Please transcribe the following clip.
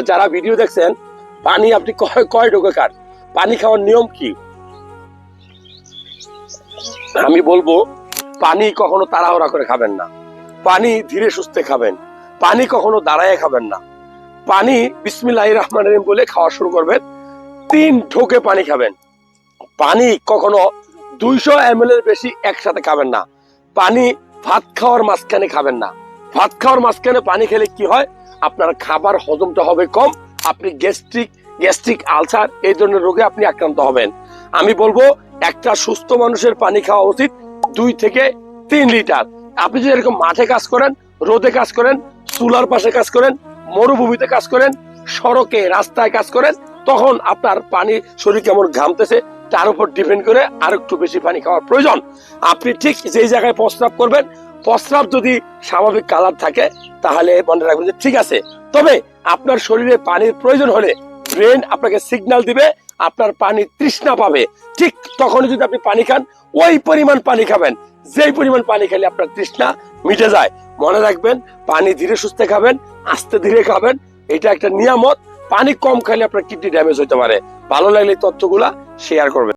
যারা ভিডিও দেখছেন, পানি আপনি কয় কয় ঢোকে কার? পানি খাওয়ার নিয়ম কি? আমি বলব, পানি কখনো তাড়াহুড়া করে খাবেন না। পানি ধীরে সুস্থে খাবেন। পানি কখনো দাঁড়ায় খাবেন না। পানি বিসমিল্লাহ রহমান রহিম বলে খাওয়া শুরু করবেন। তিন ঢোকে পানি খাবেন। পানি কখনো দুইশো এম এর বেশি একসাথে খাবেন না। পানি ভাত খাওয়ার মাঝখানে খাবেন না। ভাত খাওয়ার মাঝখানে পানি খেলে কি হয়? আপনার খাবার হজমটা হবে কম, আপনি গ্যাস্ট্রিক গ্যাস্ট্রিক আলসার এই ধরনের রোগে আপনি আক্রান্ত হবেন। আমি বলব, একটা সুস্থ মানুষের পানি খাওয়া উচিত দুই থেকে তিন লিটার। আপনি যদি এরকম মাঠে কাজ করেন, রোদে কাজ করেন, চুলার পাশে কাজ করেন, মরুভূমিতে কাজ করেন, সড়কে, রাস্তায় কাজ করেন, তখন আপনার পানি শরীর কেমন ঘামতেছে, তার উপর ডিপেন্ড করে আর একটু বেশি পানি খাওয়ার প্রয়োজন। আপনি ঠিক যেই জায়গায় প্রস্রাব করবেন প্রস্রাব যদি স্বাভাবিক কালার থাকে, তাহলে মনে রাখবেন যে ঠিক আছে। তবে আপনার শরীরে পানির প্রয়োজন হলে ব্রেন আপনাকে সিগন্যাল দিবে, আপনার পানি তৃষ্ণা পাবে। ঠিক তখন যদি আপনি পানি খান, ওই পরিমাণ পানি খাবেন। যেই পরিমাণ পানি খেলে আপনার তৃষ্ণা মিটে যায়। মনে রাখবেন, পানি ধীরে সুস্থে খাবেন, আস্তে ধীরে খাবেন। এটা একটা নিয়ামত। পানি কম খাইলে আপনার কিডনি ড্যামেজ হতে পারে। ভালো লাগলে তথ্যগুলা শেয়ার করবেন।